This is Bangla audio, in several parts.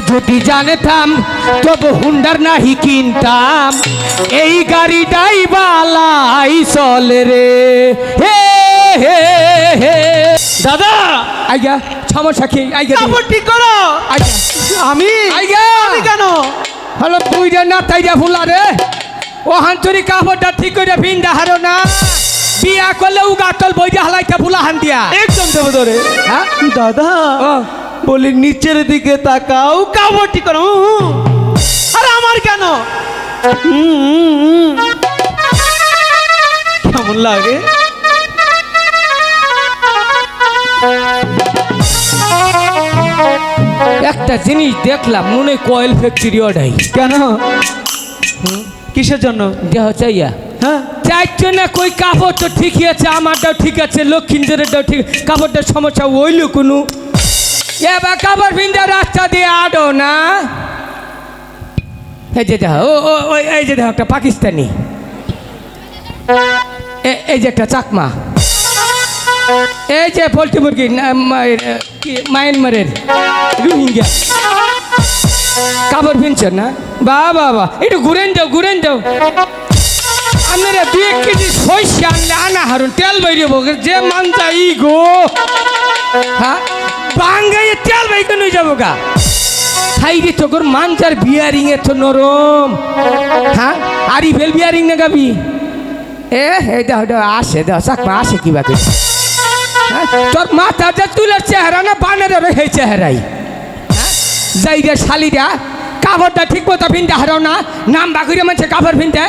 যদি জানতাম তবু হুন্ডার নাহি কিনতাম। এই গাড়িটাই বালাই চলে রে। হে হে হে। দাদা! আইগা সমস্যা কি তুমি। কাপড় ঠিক করো। আইগা। আমি? আইগা। আমি কেন? হলো তুই রে না তাই রে ফুলা রে। ও হান্তরি কাপড়টা ঠিক করে ভিন্দা হারো না। বিয়া করলে উগাতল বইটা হালাইতে ফুলা হান দিয়া। একদম দেবো ধরে। হ্যাঁ? দাদা বলি নিচের দিকে তাকাও ঠিক করো। আরে আমার কেন। কেমন লাগে? একটা জিনিস দেখলাম মনে কয়েল ফ্যাক্টরি ওটাই কেন? কিসের জন্য? দেহ চাইয়া। হ্যাঁ? চাইছো না কই কাপড় তো ঠিকই আছে আমারটাও ঠিক আছে লক্ষ্মীন্দরেরটাও ঠিক কাপড়টার সমস্যা হইল কোনো? এবার কাপড় ভিন্দা রাস্তা দিয়ে আডো না। এই যে দেখো, ও ও এই যে দেখো একটা পাকিস্তানি। এই যে একটা চাকমা। এই যে পোলট্রি মুরগি মায়ানমারের রোহিঙ্গা। কাপড় ভিনছেন না? বা বা একটু ঘুরেন যাও ঘুরেন যাও আপনারা দুই এক কেজি সইষে আনলে আনা হারুন তেল বকে যে মান যাই গো। হ্যাঁ? বাঙ্গাই তেল বাই কেন যাব গা। খাইরে তো গোর মানজার বিয়ারিং এ তো নরম। হ্যাঁ? আরি ফেল বিয়ারিং না গাবি? এ হে দাও দাও আসে দাও চাকমা আসে কি বাকি? হ্যাঁ? তোর মাথা যে তুলের চেহারা না বানের হে চেহারাই। যাই রে শালিরা কাপড়টা ঠিক মতো পিনতে হারাও না নাম বাকুরে মাঝে কাপড় পিনতে।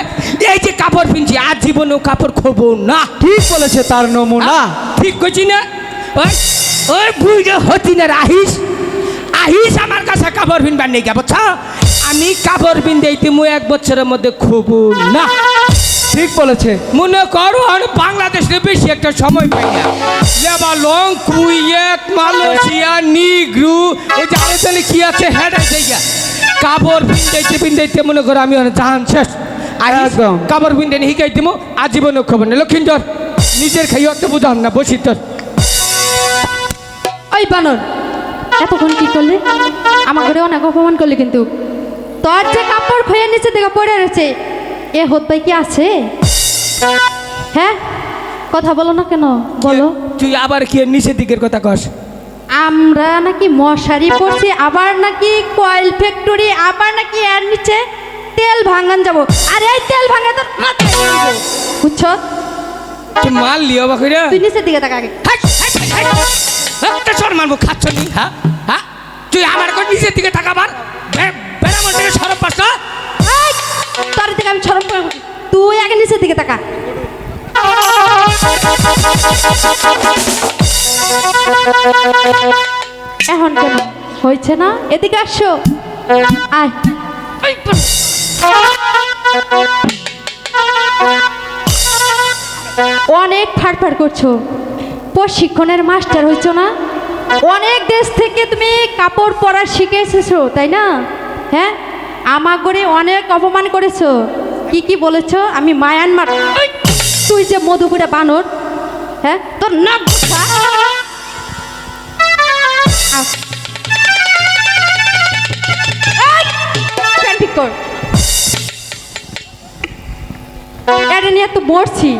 এই যে কাপড় পিনছি আর জীবনেও কাপড় খোবো না। ঠিক বলেছে তার নমুনা। ঠিক করছি না? ওই ওই বুঝে হতি না আহিস আহিস আমার কাছে কাপড় পিনবার নেই বুঝছ? আমি কাপড় পিনতে মু এক বছরের মধ্যে খোবো না? ঠিক বলেছে। মনে করো আমি বাংলাদেশে বেশি একটা সময় পাই না। লেবালং কুয়েত মালয়েশিয়া নিগ্রু ওই যে আরেকজনে কি আছে হেডাই জায়গা কাপড় পিন্দাইতে পিন্দাইতে মনে করো আমি অনেক জাহান শেষ। আর একদম। কাপড় পিন্দাই শিখাই দিব আজীবন খবর নেই। লক্ষিন্দর নিজের খাই অত বুঝাম না বসি তোর। ওই বানর। এতক্ষণ কি করলে? আমার ঘরে অনেক অপমান করলে কিন্তু। তোর যে কাপড় খয়ে নিচে থেকে পড়ে রয়েছে এ হোত ভাই কি আছে? হ্যাঁ? কথা বলো না কেন? বলো। তুই আবার কি নিচের দিকের কথা কস? আমরা নাকি মশারি পড়ছি আবার নাকি কয়েল ফ্যাক্টরি আবার নাকি এর নিচে তেল ভাঙান যাব। আর এই তেল ভাঙা তোর। বুঝছ? তুই মাল লিও বাকুরে তুই নিচের দিকে তাকা আগে। Hi, hi, hi, hi. খাচ্ছ হ্যাঁ? হ্যাঁ? তুই দিকে তাকাবার? থেকে সরব আমি করে তুই আগে নিচের দিকে তাকা। এখন হয়েছে না? এদিকে আসো। আয়। অনেক ফাড়ফাড় করছ। প্রশিক্ষণের মাস্টার হয়েছো না? অনেক দেশ থেকে তুমি কাপড় পরা শিখে এসেছ, তাই না? হ্যাঁ? আমার করে অনেক অপমান করেছ। কি কি বলেছ? আমি মায়ানমার। তুই যে মধুপুরে বানর হ্যাঁ? তোর নাম। এটা নিয়ে তো মরছি।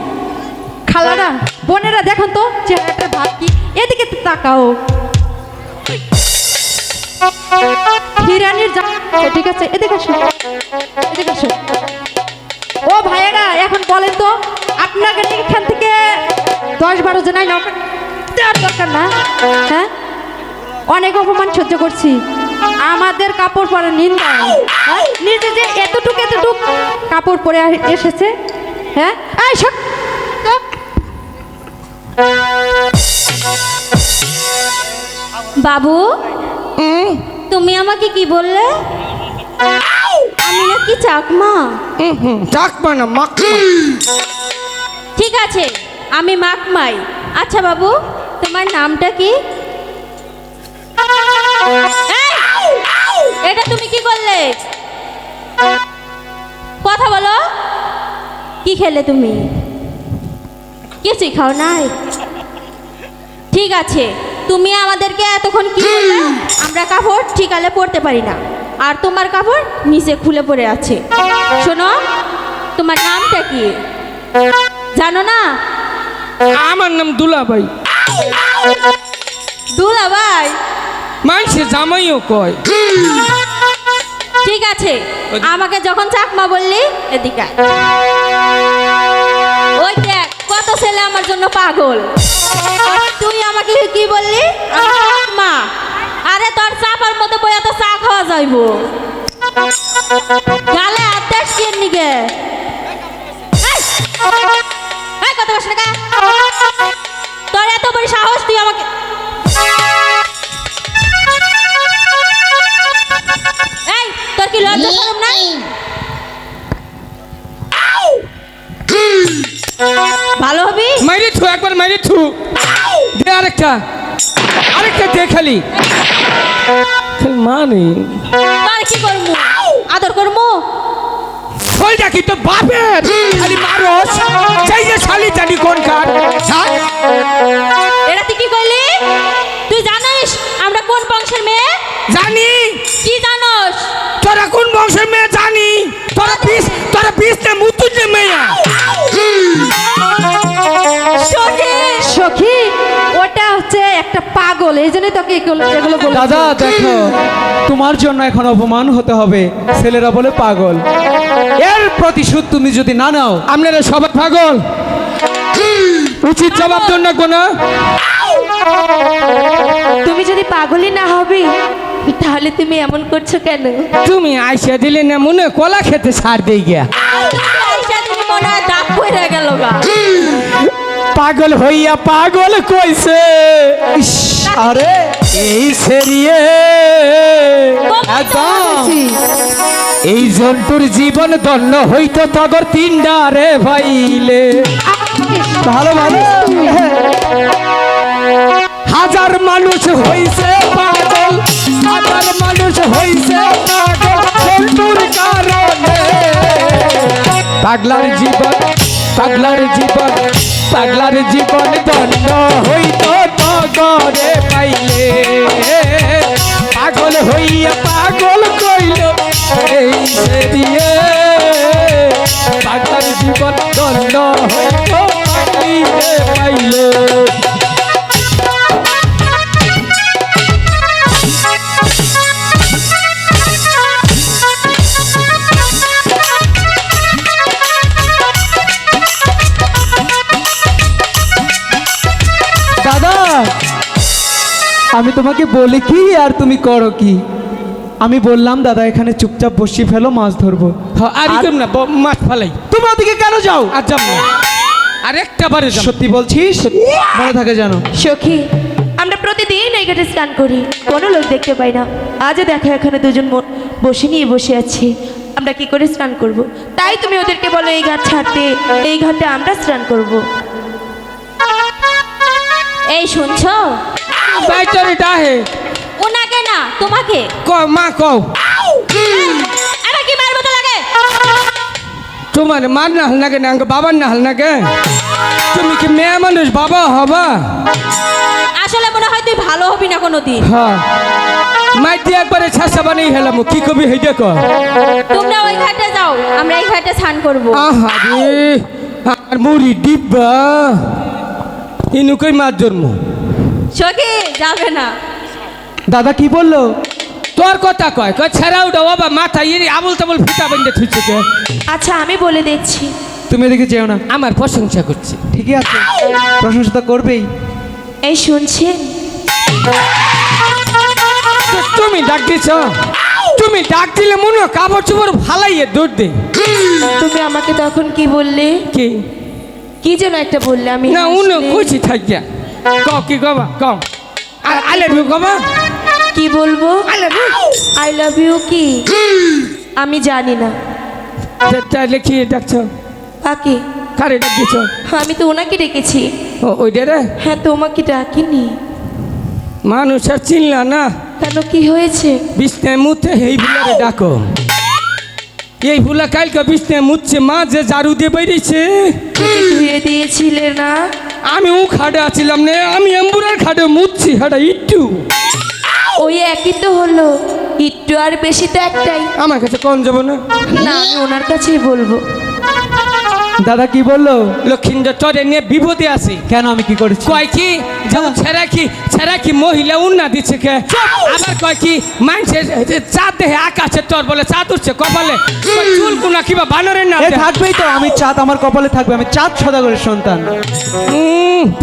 খালারা বোনেরা, দেখুন তো চেহারাটার ভাব কি। এদিকে তাকাও। হিরানির ঠিক আছে? এদিকে এদিকে ও ভাইয়েরা, এখন বলেন তো, আপনাকে এখান থেকে দশ বারো জনাই দেওয়ার দরকার না? হ্যাঁ? অনেক অপমান সহ্য করছি। আমাদের কাপড় পরে নিন্দা। হ্যাঁ? নিজে যে এতটুকু এতটুক কাপড় পরে এসেছে। হ্যাঁ? এই। বাবু? তুমি আমাকে কি বললে? আমি নাকি চাকমা। চাকমা না মাক ঠিক আছে আমি মাকমাই। আচ্ছা বাবু তোমার নামটা কি? এটা তুমি কি করলে কথা বলো। কি খেলে তুমি? কিছুই খাও নাই? ঠিক আছে তুমি আমাদেরকে এতক্ষণ কি আমরা কাপড় ঠিকালে পরতে পারি না। আর তোমার কাপড় নিচে খুলে পড়ে আছে। শোনো তোমার নামটা কি? জানো না? আমার নাম দুলাভাই। দুলা ভাই মানুষে জামাইও কয়। ঠিক আছে আমাকে যখন চাকমা বললি এদিকে কত ছেলে আমার জন্য পাগল। তুই আমাকে কি বললি? চাকমা আরে তোর চাপার মধ্যে বইয়া তো চা খাওয়া যাইব। গালে হাত দেশ কে নিগে এই! এই, না তোর এত বড় সাহস তুই আমাকে এই তোর কি লজ্জা শরম নাই? ভালো হবি? মাইরে থু একবার মাইরে থু। দে আরেকটা। আরেকটা দে খালি। খালি মানে তোর কি করমু আদর করমু শৈলটা কি তো বাপের খালি মারস চাই যে শালি। জানি কোন কার। এটা তুই কি কইলি তুই জানিস আমরা কোন বংশের মেয়ে? জানি। কি জানোস? তোরা কোন বংশের মেয়ে জানি? তোরা বিষ তোরা বিষ নে মুতুর নে মেয়া। পাগল এই জন্যই তোকে এগুলো দাদা দেখো তোমার জন্য এখন অপমান হতে হবে। ছেলেরা বলে পাগল। এর প্রতিশোধ তুমি যদি না নাও আপনারা সবাই পাগল। উচিত জবাব দেন না কোনো। তুমি যদি পাগলই না হবে তাহলে তুমি এমন করছ কেন? তুমি আইসা দিলে না মনে কলা খেতে সার দিয়ে গিয়া। গেল গা। পাগল হইয়া পাগল কইছে। আরে এই সেরিয়ে। এই জন্তুর জীবন দন্য হইতো তগর তিনডা রে ভাইলে। ভালো ভালো। হাজার মানুষ হইছে পাগল হাজার মানুষ হইছে পাগল জন্তুর কারণে। পাগলার জীবন পাগলার জীবন পাগলার জীবন দণ্ড হইত তগরে পাইলে। পাগল হইয়া পাগল কইল, এই দিয়ে পাগলার জীবন দণ্ড হইতো পাইলে তোমাকে বলি কি আর তুমি করো কি? আমি বললাম দাদা এখানে চুপচাপ বসি ফেলো মাছ ধরবো। হ্যাঁ, আর না মাছ ফালাই। তুমি ওদিকে কেন যাও? আর যাব না। আর একটা বারে সত্যি বলছিস? মনে থাকে জানো সখী আমরা প্রতিদিন এই ঘাটে স্নান করি। কোনো লোক দেখতে পাই না। আজও দেখো এখানে দুজন মো- বসে নিয়ে বসে আছি। আমরা কি করে স্নান করব। তাই তুমি ওদেরকে বলো এই ঘাট ছাড়তে এই ঘাটে আমরা স্নান করব। এই শুনছো? বাইতরে ডাহে ওনাকে না তোমাকে ক মা কও আমার কি মারবো তো লাগে তোমার মার না হাল নাগে না বাবার না হাল নাগে। তুমি কি মেয়ে মানুষ বাবা হবা? আসলে মনে হয় তুই ভালো হবি না কোনোদিন। হ্যাঁ। মাই দিয়ে একবারে ছাসা বানাই হেলাম কি কবি হই দেখো। তোমরা ওই ঘাটে যাও আমরা এই ঘাটে স্নান করব। আহা রে আর মুড়ি ডিব্বা। ইনু কই মাছ জন্ম সখী যাবে না। দাদা কি বলল? তোর কথা কয় কয় ছেড়া উঠা বাবা মাথা ইয়ে আবল তাবল ফিতা বেঁধে থুইছে কে? আচ্ছা আমি বলে দিচ্ছি। তুমি এদিকে যেও না। আমার প্রশংসা করছে। ঠিকই আছে প্রশংসা তো করবেই। এই শুনছেন তুমি ডাক দিছ? তুমি ডাক দিলে মনে হয় কাপড় চোপড় ফালাইয়ে দৌড় দে। তুমি আমাকে তখন কি বললে? কি? কি যেন একটা বললে আমি না উন। কইছি থাকিয়া কও কি কবা? কও। আর আলে ভিউ কবা কি বলব? আলে ভিউ আই লাভ ইউ কি? আমি জানি না। তাহলে কি ডাকছো। কাকে কারে ডাক দিছ? আমি তো ওনাকে ডেকেছি। ও ওই রে? হ্যাঁ তোমাকে ডাকিনি। মানুষ আর চিনলা না। কেন কি হয়েছে? বিষ্ণায় মুতে এই ফুলারে ডাকো। এই ভুলা কালকে বিষ্ণায় মুতছে মা যে ঝাড়ু দিয়ে বেরিয়েছে। ধুয়ে দিয়েছিলে না? আমি ও খাটে আছিলাম নে আমি এম্বুরার খাটে মুচ্ছি হাটা ইট্টু। ওই একই তো হলো ইট্টু আর বেশি তো একটাই। আমার কাছে কম যাব না। না আমি ওনার কাছেই বলব। দাদা কি বলল? লক্ষিন্দর চরে নিয়ে বিপদে আছে। কেন আমি কি করেছি? কয় কি যেমন ছেড়া কি ছেড়া কি মহিলা উন্না দিচ্ছে কে? আবার কয় কি মানুষের চাঁদ দেহে আকাশে তোর বলে চাঁদ উঠছে কপালে। চুল কুনা কিবা বানরের না থাকবেই তো আমি চাঁদ আমার কপালে থাকবে আমি চাঁদ সদাগরের সন্তান।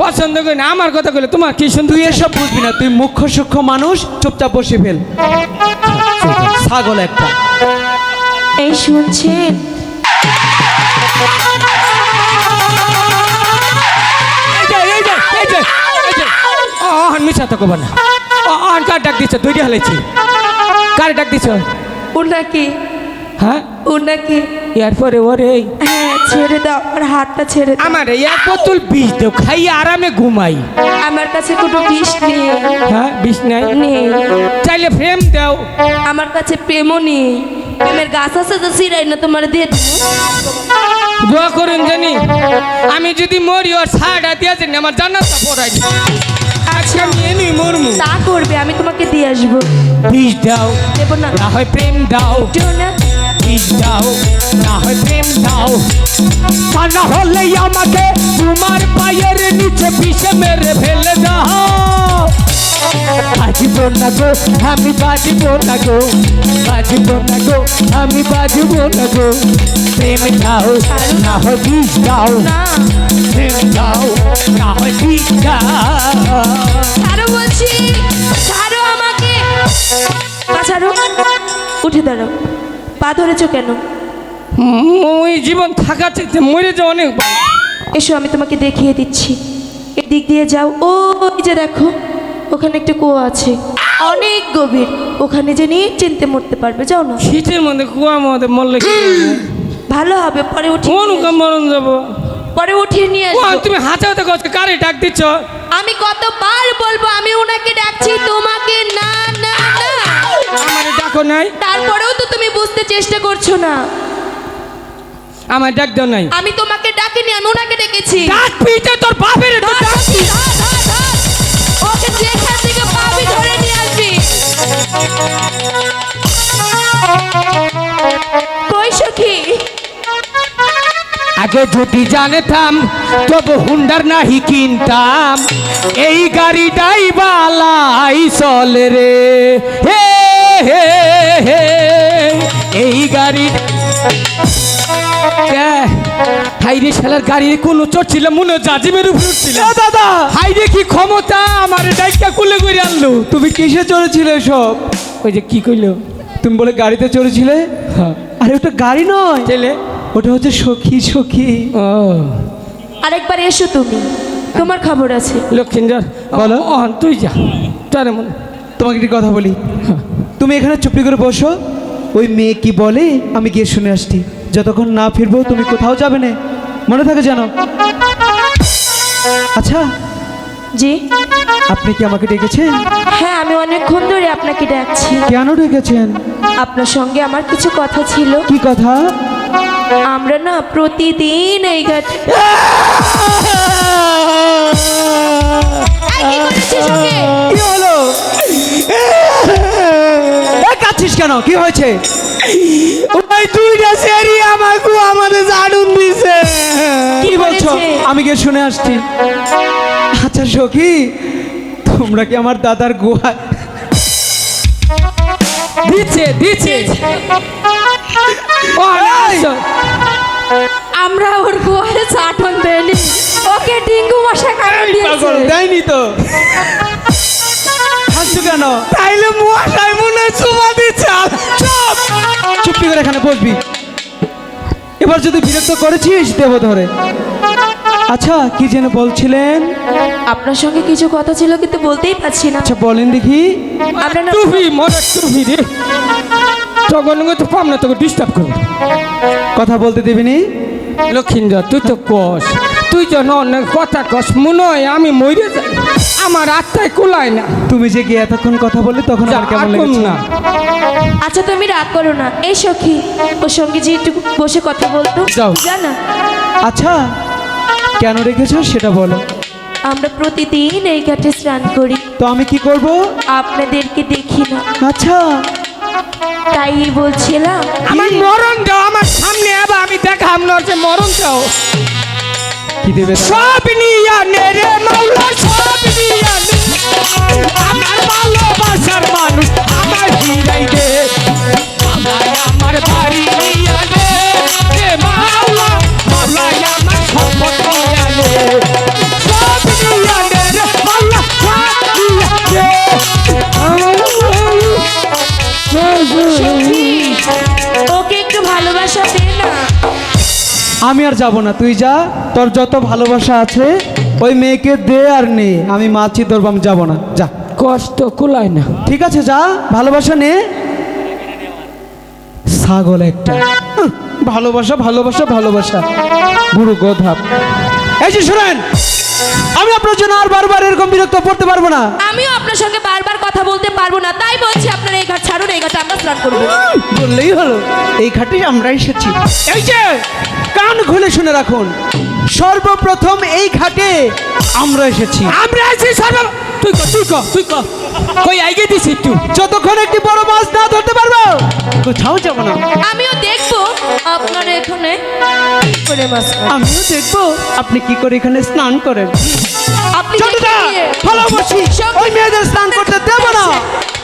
পছন্দ করি না আমার কথা কইলে তোমার কি সুন্দর তুই এসব বুঝবি না তুই মুখ্য সূক্ষ্ম মানুষ চুপচাপ বসে ফেল। ছাগল একটা। এই শুনছেন? অহন মিছা তো কবা ওরে হ্যাঁ ছেড়ে দাও আমার হাতটা ছেড়ে আমার এক বোতল বিষ দেও খাই আরামে ঘুমাই আমার কাছে কোনো বিষ নেই বিষ নাই চাইলে ফ্রেম দাও আমার কাছে প্রেমও নেই। প্রেমের গাছ আছে তো সিরাই না তোমার দিয়ে দেবো। দোয়া করুন জানি আমি যদি মরি ওর সাড়া দিয়েছেন আমার জান্নাতটা পড়াই আজকে আমি এমনি মরমু। তা করবে আমি তোমাকে দিয়ে আসব। বিষ দাও দেবো না। না হয় প্রেম দাও। না। বিষ দাও না হয় প্রেম দাও। তা না হলে আমাকে তোমার পায়ের নিচে পিছে মেরে ফেলে দাও। বাজিব না গো আমি বাজিব না গো বাজিব না গো আমি বাজিব না গো। প্রেম দাও না হয় বিষ দাও প্রেম দাও না হয় বিষ দাও। বলছি ছাড়ো আমাকে। ছাড়ো উঠে দাঁড়াও। পা ধরেছো কেন? ওই জীবন থাকা চাইতে মরে যাওয়া অনেক। এসো আমি তোমাকে দেখিয়ে দিচ্ছি। এদিক দিয়ে যাও ওই যে দেখো। ওখানে একটা কুয়ো আছে। অনেক গভীর। ওখানে যে নিয়ে চিনতে মরতে পারবে যাও না শীতের মধ্যে কুয়া মধ্যে মরলে কি? ভালো হবে পরে উঠিয়ে কোন নিয়ে আসব। মরণ যাব। পরে উঠিয়ে নিয়ে আসব। তুমি হাতে হাতে কথা কারে ডাক দিচ্ছ? আমি কতবার বলব আমি ওনাকে ডাকছি তোমাকে না না না। আমার ডাকো নাই। তারপরেও তো তুমি বুঝতে চেষ্টা করছ না। আমার ডাক দাও নাই। আমি তোমাকে ডাকিনি আমি ওনাকে ডেকেছি। ডাক পিতে তোর বাপের ধর, ধর, ধর, ধর। ওকে যেখান আগে যদি জানতাম, তবে হুন্ডার নাহি কিনতাম। এই গাড়িটাই বালাই চলে রে। হে হে হে এই গাড়ি হাইরে শালার গাড়ির কোনো চোট ছিল মনে হয় জাজিমের উপর উঠছিল। এ দাদা! হাইরে কি ক্ষমতা? আমার ডাইকা কুলে করে আনলো। তুমি কিসে চড়েছিলে সব ওই যে কি কইলো? তুমি বলে গাড়িতে চড়েছিলে? হ্যাঁ। আরে ওটা গাড়ি নয়। ছেলে? ওটা হচ্ছে সখী সখী। ও। আরেকবার এসো তুমি। তোমার খবর আছে। লক্ষিন্দর বলো। ও তুই যা। তোর মন। তোমাকে একটি কথা বলি। তুমি এখানে চুপটি করে বসো। ওই মেয়ে কি বলে আমি গিয়ে শুনে আসছি। যতক্ষণ না ফিরবো তুমি কোথাও যাবে না। মনে থাকে জানো আচ্ছা জি আপনি কি আমাকে ডেকেছেন হ্যাঁ আমি অনেকক্ষণ ধরে আপনাকে ডাকছি কেন ডেকেছেন আপনার সঙ্গে আমার কিছু কথা ছিল কি কথা আমরা না প্রতিদিন এই ঘাট? কি হলো এ, কাঁদছিস কেন? কি হয়েছে? ওই দুইটা সেরি আমাকে আমাদের জানুন দিছে। কি বলছো? আমি গিয়ে শুনে আসছি। আচ্ছা সখী তোমরা কি আমার দাদার গুহা দিচ্ছে দিচ্ছে। আমরা ওর গোয়ালে চাটন দেয়নি ওকে ডিঙ্গু মশা কামড় দিয়েছে। দেয়নি তো। হাসছো কেন? তাইলে মশাই মনে চুমা দিচ্ছে। চুপ! করে এখানে বসবি। এবার যদি বিরক্ত করেছিস দেব ধরে। আচ্ছা কি যেন বলছিলেন? আপনার সঙ্গে কিছু কথা ছিল কিন্তু বলতেই পারছি না। আচ্ছা বলেন দেখি। রে। তখন তো পাম না তোকে ডিস্টার্ব করব। কথা বলতে দিবিনি? লক্ষিন্দর তুই তো কস। তুই তো অনেক কথা কস মনে হয় আমি মরে যাই। আমার আত্মায় কুলায় না। তুমি যে গিয়ে এতক্ষণ কথা বললে তখন যা, আমার কেমন আর লেগেছে? না। আচ্ছা তুমি রাগ করো না। এই সখী ওর সঙ্গে যে একটু বসে কথা বলতো যাও। জানা? আচ্ছা কেন রেখেছো সেটা বলো। আমরা প্রতিদিন এই ঘাটে স্নান করি। তো আমি কি করব? আপনাদেরকে দেখি না। আচ্ছা। তাই বলছিলাম আমার মরণ দাও আমার সামনে আবার আমি দেখাম না যে মরণ দাও কি দেবে সব নিয়া নে রে মাওলা, সব নিয়া নে। আমার ভালোবাসার মানুষ আমার হিরাই দে। আমার আমার বাড়ি নিয়া নে রে মাওলা মাওলা আমার সম্পদ নিয়া নে আমি আর যাব না তুই যা। তোর যত ভালোবাসা আছে ওই মেয়েকে দে আর নে। আমি মাছি ধরবো আমি যাব না। যা। কষ্ট কুলায় না। ঠিক আছে যা। ভালোবাসা নে। ছাগল একটা। ভালোবাসা ভালোবাসা ভালোবাসা। বুড়ো গোধাপ এই যে শোনেন আমি আপনার জন্য আর বারবার এরকম বিরক্ত পড়তে পারব না। আমিও আপনার সঙ্গে বারবার কথা বলতে পারব না। তাই বলছি আপনার এই ঘাট ছাড়ুন এই ঘাটে আমরা স্নান করব। বললেই হলো এই ঘাটে আমরা এসেছি এই যে কান খুলে শুনে রাখুন সর্বপ্রথম এই ঘাটে আমরা এসেছি। আমরা আছি সর্ব তুই কর তুই কর তুই কর কই আইগে দিছিস একটু। যতক্ষণ একটি বড় মাছ না ধরতে পারব কোথাও যাব না। আমিও দেখব আপনার এখানে কি করে মাছ আমিও দেখব আপনি কি করে এখানে স্নান করেন। আপনি ভালোবাসি ওই মেয়েদের স্নান করতে দেবো না।